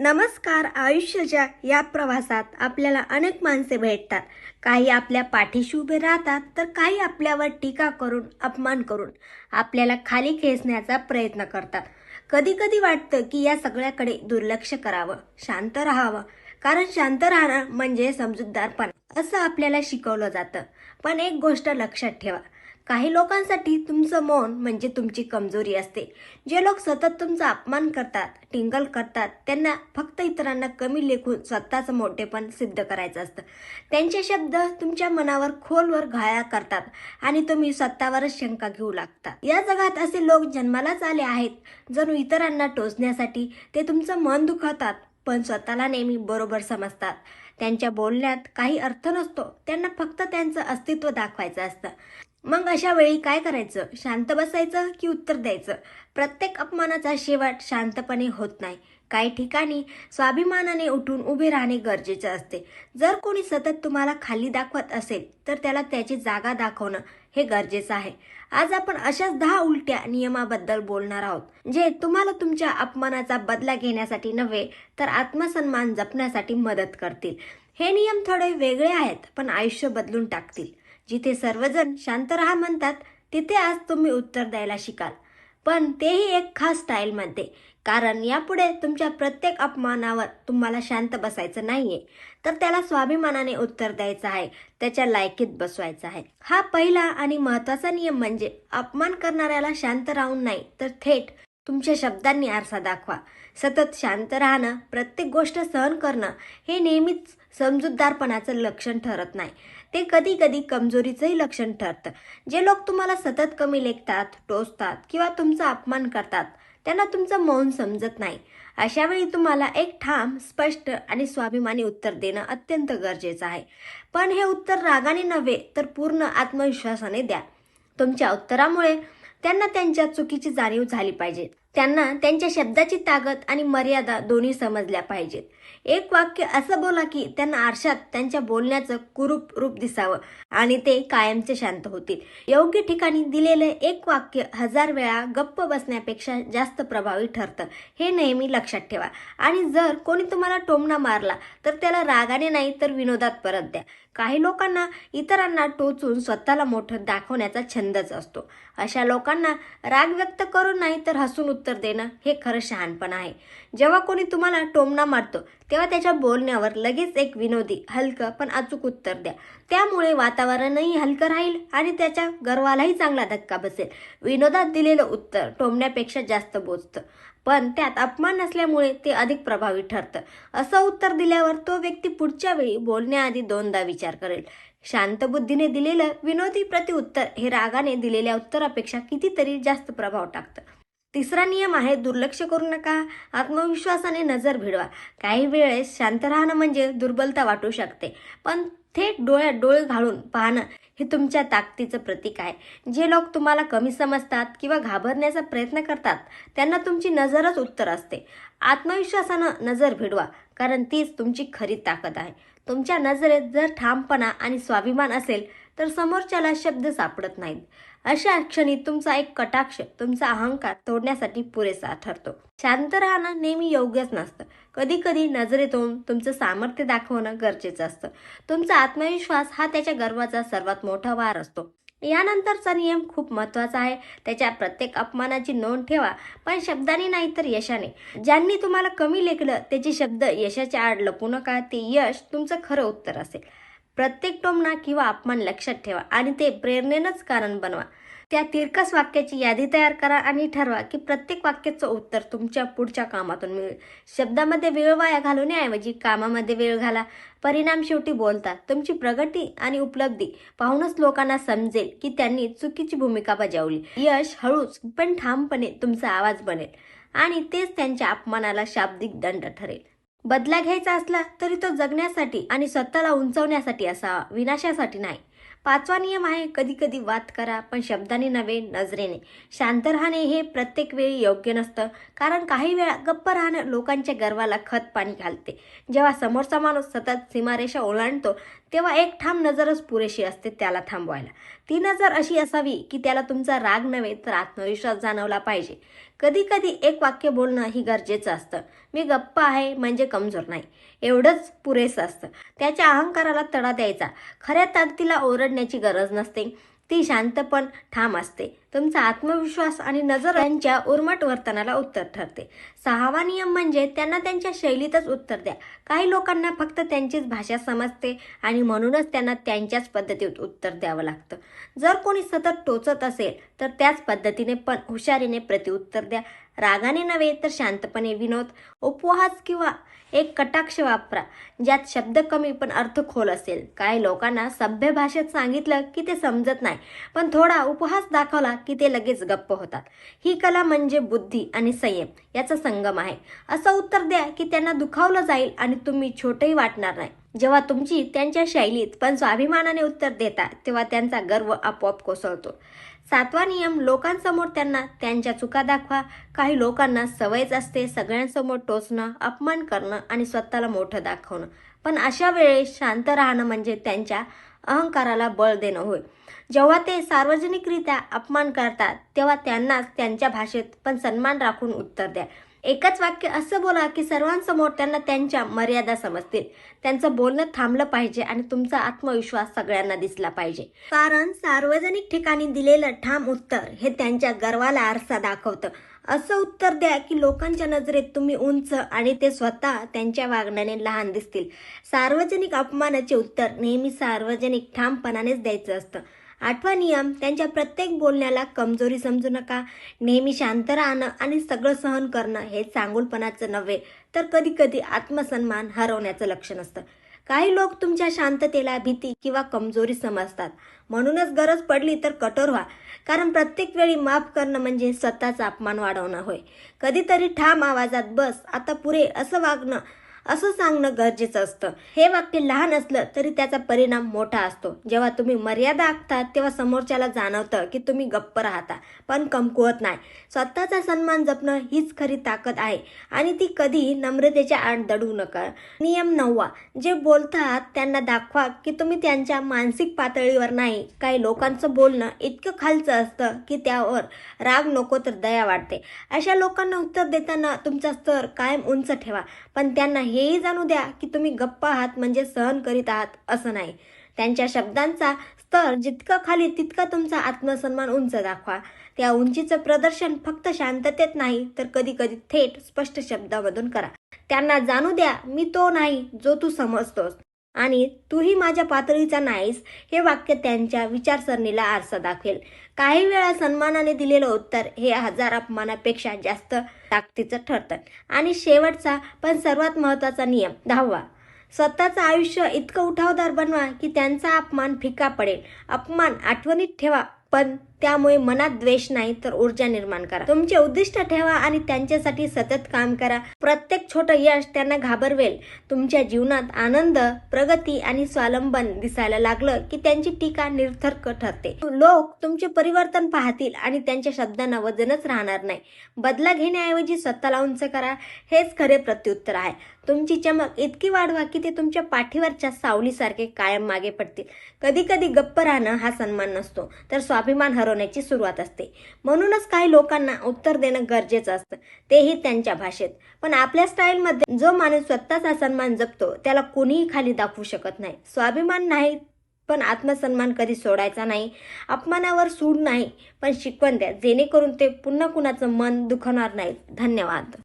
नमस्कार आयुष्याच्या या प्रवासात आपल्याला अनेक माणसे भेटतात. काही आपल्या पाठीशी उभे राहतात तर काही आपल्यावर टीका करून अपमान करून आपल्याला खाली खेचण्याचा प्रयत्न करतात. कधी कधी वाटतं की या सगळ्याकडे दुर्लक्ष करावं शांत राहावं कारण शांत राहणं म्हणजे समजूतदारपणा. असं आपल्याला शिकवलं जातं. पण एक गोष्ट लक्षात ठेवा काही लोकांसाठी तुमचं मौन म्हणजे तुमची कमजोरी असते. जे लोक सतत तुमचा अपमान करतात टिंगल करतात त्यांना फक्त इतरांना कमी लेखून स्वतःचं मोठेपण सिद्ध करायचं असतं. त्यांचे शब्द तुमच्या मनावर खोलवर घाया करतात आणि तुम्ही स्वतःवरच शंका घेऊ लागता. या जगात असे लोक जन्मालाच आले आहेत जणू इतरांना टोचण्यासाठी ते तुमचं मन दुखवतात पण स्वतःला नेहमी बरोबर समजतात. त्यांच्या बोलण्यात काही अर्थ नसतो त्यांना फक्त त्यांचं अस्तित्व दाखवायचं असतं. मग अशा वेळी काय करायचं? शांत बसायचं की उत्तर द्यायचं? प्रत्येक अपमानाचा शेवट शांतपणे होत नाही. काही ठिकाणी स्वाभिमानाने उठून उभे राहणे गरजेचे असते. जर कोणी सतत तुम्हाला खाली दाखवत असेल तर त्याला त्याची जागा दाखवणं हे गरजेचं आहे. आज आपण अशाच दहा उलट्या नियमाबद्दल बोलणार आहोत जे तुम्हाला तुमच्या अपमानाचा बदला घेण्यासाठी नव्हे तर आत्मसन्मान जपण्यासाठी मदत करतील. हे नियम थोडे वेगळे आहेत पण आयुष्य बदलून टाकतील. जिथे सर्वजण शांत राहा म्हणतात तिथे आज तुम्ही उत्तर द्यायला शिकाल. पण तेही एक खास स्टाईलमध्ये कारण यापुढे तुमच्या प्रत्येक अपमानावर तुम्हाला शांत बसायचं नाहीये. तर त्याला स्वाभिमानाने उत्तर द्यायचं आहे त्याच्या लायकीत बसवायचं आहे. हा पहिला आणि महत्त्वाचा नियम म्हणजे अपमान करणाऱ्याला शांत राहून नाही तर थेट तुमच्या शब्दांनी आरसा दाखवा. सतत शांत राहणं प्रत्येक गोष्ट सहन करणं हे नेहमीच समजूतदारपणाचं लक्षण ठरत नाही. ते कधी कधी कमजोरीचंही लक्षण ठरतं. जे लोक तुम्हाला सतत कमी लेखतात टोचतात किंवा तुमचा अपमान करतात त्यांना तुमचं मौन समजत नाही. अशा वेळी तुम्हाला एक ठाम स्पष्ट आणि स्वाभिमानी उत्तर देणं अत्यंत गरजेचं आहे. पण हे उत्तर रागाने नव्हे तर पूर्ण आत्मविश्वासाने द्या. तुमच्या उत्तरामुळे त्यांना त्यांच्या चुकीची जाणीव झाली पाहिजे. त्यांना त्यांच्या शब्दाची ताकद आणि मर्यादा दोन्ही समजल्या पाहिजेत. एक वाक्य असं बोला की त्यांना आरशात त्यांच्या बोलण्याचं कुरूप रूप दिसावं आणि ते कायमचे शांत होतील. योग्य ठिकाणी दिलेलं एक वाक्य हजार वेळा गप्प बसण्यापेक्षा जास्त प्रभावी ठरतं हे नेहमी लक्षात ठेवा. आणि जर कोणी तुम्हाला टोमणा मारला तर त्याला रागाने नाही तर विनोदात परत द्या. काही लोकांना इतरांना टोचून स्वतःला मोठं दाखवण्याचा छंदच असतो. अशा लोकांना राग व्यक्त करून नाही तर हसून उत्तर देणं हे खरं शहाणपण आहे. जेव्हा कोणी तुम्हाला टोमणा मारतो तेव्हा त्याच्या बोलण्यावर लगेच एक विनोदी हलकं पण अचूक उत्तर द्या. त्यामुळे वातावरणही हलकं राहील आणि त्याच्या गर्वालाही चांगला धक्का बसेल. विनोदात दिलेलं उत्तर टोमण्यापेक्षा जास्त बोचतं. पण त्यात अपमान नसल्यामुळे ते अधिक प्रभावी ठरतं. असं उत्तर दिल्यावर तो व्यक्ती पुढच्या वेळी बोलण्याआधी दोनदा विचार करेल. शांत बुद्धीने दिलेलं विनोदी प्रतिउत्तर हे रागाने दिलेल्या उत्तरापेक्षा कितीतरी जास्त प्रभाव टाकतं. तिसरा नियम आहे दुर्लक्ष करू नका. आत्मविश्वासाने नजर भिडवा. काही वेळेस शांत राहणं म्हणजे दुर्बलता वाटू शकते. पण थेट डोळ्यात डोळे घालून पाहणं हे तुमच्या ताकदीचं प्रतीक आहे. जे लोक तुम्हाला कमी समजतात किंवा घाबरण्याचा प्रयत्न करतात त्यांना तुमची नजरच उत्तर असते. आत्मविश्वासानं नजर भिडवा कारण तीच तुमची खरी ताकद आहे. तुमच्या नजरेत जर ठामपणा आणि स्वाभिमान असेल तर समोरच्याला शब्द सापडत नाहीत. अशा क्षणी तुमचा एक कटाक्ष तुमचा अहंकार तोडण्यासाठी पुरेसा ठरतो. शांत राहणं नेहमी योग्यच नसतं. कधी कधी नजरेतून तुमचं सामर्थ्य दाखवणं गरजेचं असतं. तुमचा आत्मविश्वास हा त्याच्या गर्वाचा सर्वात मोठा वार असतो. यानंतरचा नियम खूप महत्त्वाचा आहे. त्याच्या प्रत्येक अपमानाची नोंद ठेवा पण शब्दाने नाही तर यशाने. ज्यांनी तुम्हाला कमी लेखलं त्याचे शब्द यशाच्या आड लपू नका. ते यश तुमचं खरं उत्तर असेल. प्रत्येक टोमणा किंवा अपमान लक्षात ठेवा आणि ते प्रेरणेनंच कारण बनवा. त्या तिरकस वाक्याची यादी तयार करा आणि ठरवा की प्रत्येक वाक्याचं उत्तर तुमच्या पुढच्या कामातून मिळेल. शब्दामध्ये वेळ वाया घालवण्याऐवजी कामामध्ये वेळ घाला. परिणाम शेवटी बोलतात. तुमची प्रगती आणि उपलब्धी पाहूनच लोकांना समजेल की त्यांनी चुकीची भूमिका बजावली. यश हळूच पण ठामपणे तुमचा आवाज बनेल आणि तेच त्यांच्या अपमानाला शाब्दिक दंड ठरेल. बदला घ्यायचा असला तरी तो जगण्यासाठी आणि स्वतःला उंचवण्यासाठी असावा विनाशासाठी नाही. पाचवा नियम आहे कधी कधी वाद करा पण शब्दाने नव्हे नजरेने. शांत राहणे हे प्रत्येक वेळी योग्य नसतं कारण काही वेळा गप्प राहणं लोकांच्या गर्वाला खत पाणी घालते. जेव्हा समोरचा माणूस सतत सीमारेषा ओलांडतो तेव्हा एक ठाम नजरच पुरेशी असते त्याला थांबवायला. ती नजर अशी असावी की त्याला तुमचा राग नव्हे तर आत्मविश्वास जाणवला पाहिजे. कधी कधी एक वाक्य बोलणं ही गरजेचं असतं. मी गप्प आहे म्हणजे कमजोर नाही. एवढंच पुरेसं असतं. त्याच्या अहंकाराला तडा द्यायचा. खऱ्या ताकदीला ओरडण्याची गरज नसते. ती शांत पण ठाम असते. तुमचा आत्मविश्वास आणि नजर यांच्या उर्मट वर्तनाला उत्तर ठरते. सहावा नियम म्हणजे त्यांना त्यांच्या शैलीतच उत्तर द्या. काही लोकांना फक्त त्यांचीच भाषा समजते आणि म्हणूनच त्यांना त्यांच्याच पद्धतीत उत्तर द्यावं लागतं. जर कोणी सतत टोचत असेल तर त्याच पद्धतीने पण हुशारीने प्रतिउत्तर द्या. रागाने नव्हे तर शांतपणे विनोद उपवास किंवा एक कटाक्ष वापरा ज्यात शब्द कमी पण अर्थ खोल असेल. काही लोकांना सभ्य भाषेत सांगितलं की ते समजत नाही पण थोडा उपहास दाखवला की ते लगेच गप्प होतात. ही कला म्हणजे बुद्धी आणि संयम याचा संगम आहे. असं उत्तर द्या की त्यांना दुखावलं जाईल आणि तुम्ही छोटंही वाटणार नाही. जेव्हा तुमची त्यांच्या शैलीत पण स्वाभिमानाने उत्तर देता तेव्हा त्यांचा गर्व आपोआप कोसळतो. सातवा नियम लोकांसमोर त्यांना त्यांच्या चुका दाखवा. काही लोकांना सवयच असते सगळ्यांसमोर टोचणं अपमान करणं आणि स्वतःला मोठं दाखवणं. पण अशा वेळेस शांत राहणं म्हणजे त्यांच्या अहंकाराला बळ देणं होय. जेव्हा ते सार्वजनिकरित्या अपमान करतात तेव्हा त्यांनाच त्यांच्या भाषेत पण सन्मान राखून उत्तर द्या. एकच वाक्य असं बोला की सर्वांसमोर त्यांना त्यांच्या मर्यादा समजतील. त्यांचं बोलणं थांबलं पाहिजे आणि तुमचा आत्मविश्वास सगळ्यांना दिसला पाहिजे. कारण सार्वजनिक ठिकाणी दिलेलं ठाम उत्तर हे त्यांच्या गर्वाला आरसा दाखवतं. असं उत्तर द्या की लोकांच्या नजरेत तुम्ही उंच आणि ते स्वतः त्यांच्या वागण्याने लहान दिसतील. सार्वजनिक अपमानाचे उत्तर नेहमी सार्वजनिक ठामपणानेच द्यायचं असतं. आठवा नियम त्यांच्या प्रत्येक बोलण्याला कमजोरी समजू नका. नेहमी शांत राहणं आणि सगळं सहन करणं हे चांगुलपणाचं नव्हे तर कधी कधी आत्मसन्मान हरवण्याचं लक्षण असतं. काही लोक तुमच्या शांततेला भीती किंवा कमजोरी समजतात. म्हणूनच गरज पडली तर कठोर व्हा कारण प्रत्येक वेळी माफ करणं म्हणजे स्वतःचा अपमान वाढवणं होय. कधीतरी ठाम आवाजात बस आता पुरे असं वागणं असं सांगणं गरजेचं असतं. हे वाक्य लहान असलं तरी त्याचा परिणाम मोठा असतो. जेव्हा तुम्ही मर्यादा आखता तेव्हा समोरच्याला जाणवतं की तुम्ही गप्प राहता पण कमकुवत नाही. स्वतःचा सन्मान जपणं हीच खरी ताकद आहे आणि ती कधी नम्रतेच्या आड दडू नका. नियम नववा जे बोलतात त्यांना दाखवा की तुम्ही त्यांच्या मानसिक पातळीवर नाही. काही लोकांचं बोलणं इतकं खालचं असतं की त्यावर राग नको तर दया वाटते अशा लोकांना उत्तर देताना तुमचा स्तर कायम उंच ठेवा पण त्यांना हेही जाणू द्या की तुम्ही गप्प आहात म्हणजे सहन करीत आहात असं नाही. त्यांच्या शब्दांचा स्तर जितका खाली तितका तुमचा आत्मसन्मान उंच दाखवा. त्या उंचीचं प्रदर्शन फक्त शांततेत नाही तर कधी कधी थेट स्पष्ट शब्दामधून करा. त्यांना जाणू द्या मी तो नाही जो तू समजतोस. आणि तूही माझ्या पातळीचा नाहीस हे वाक्य त्यांच्या विचारसरणीला आरसा दाखवेल. काही वेळा सन्मानाने दिलेलं उत्तर हे हजार अपमानापेक्षा जास्त ताकदीचं ठरतं. आणि शेवटचा पण सर्वात महत्त्वाचा नियम दहावा. स्वतःचं आयुष्य इतकं उठावदार बनवा की त्यांचा अपमान फिका पडेल. अपमान आठवणीत ठेवा पण त्यामुळे मनात द्वेष नाही तर ऊर्जा निर्माण करा. तुमचे उद्दिष्ट ठेवा आणि त्यांच्यासाठी सतत काम करा. प्रत्येक छोटं यश त्यांना घाबरवेल. तुमच्या जीवनात आनंद प्रगती आणि स्वावलंबन दिसायला लागलं की त्यांची टीका निरर्थक ठरते. लोक तुमचे परिवर्तन पाहतील आणि त्यांच्या शब्दांना वजनच राहणार नाही. बदला घेण्याऐवजी स्वतःला उंच करा. हेच खरे प्रत्युत्तर आहे. तुमची चमक इतकी वाढवा की ते तुमच्या पाठीवरच्या सावलीसारखे कायम मागे पडतील. कधी कधी गप्प राहणं हा सन्मान नसतो. तर स्वाभिमान ठरवण्याची सुरुवात असते. म्हणूनच काही लोकांना उत्तर देणं गरजेचं असतं. तेही त्यांच्या भाषेत. पण आपल्या स्टाईलमध्ये जो माणूस स्वतःचा सन्मान जपतो त्याला कोणीही खाली दाखवू शकत नाही. स्वाभिमान नाही पण आत्मसन्मान कधी सोडायचा नाही. अपमानावर सूड नाही पण शिकवण द्या. जेणेकरून ते पुन्हा कुणाचं मन दुखवणार नाही. धन्यवाद.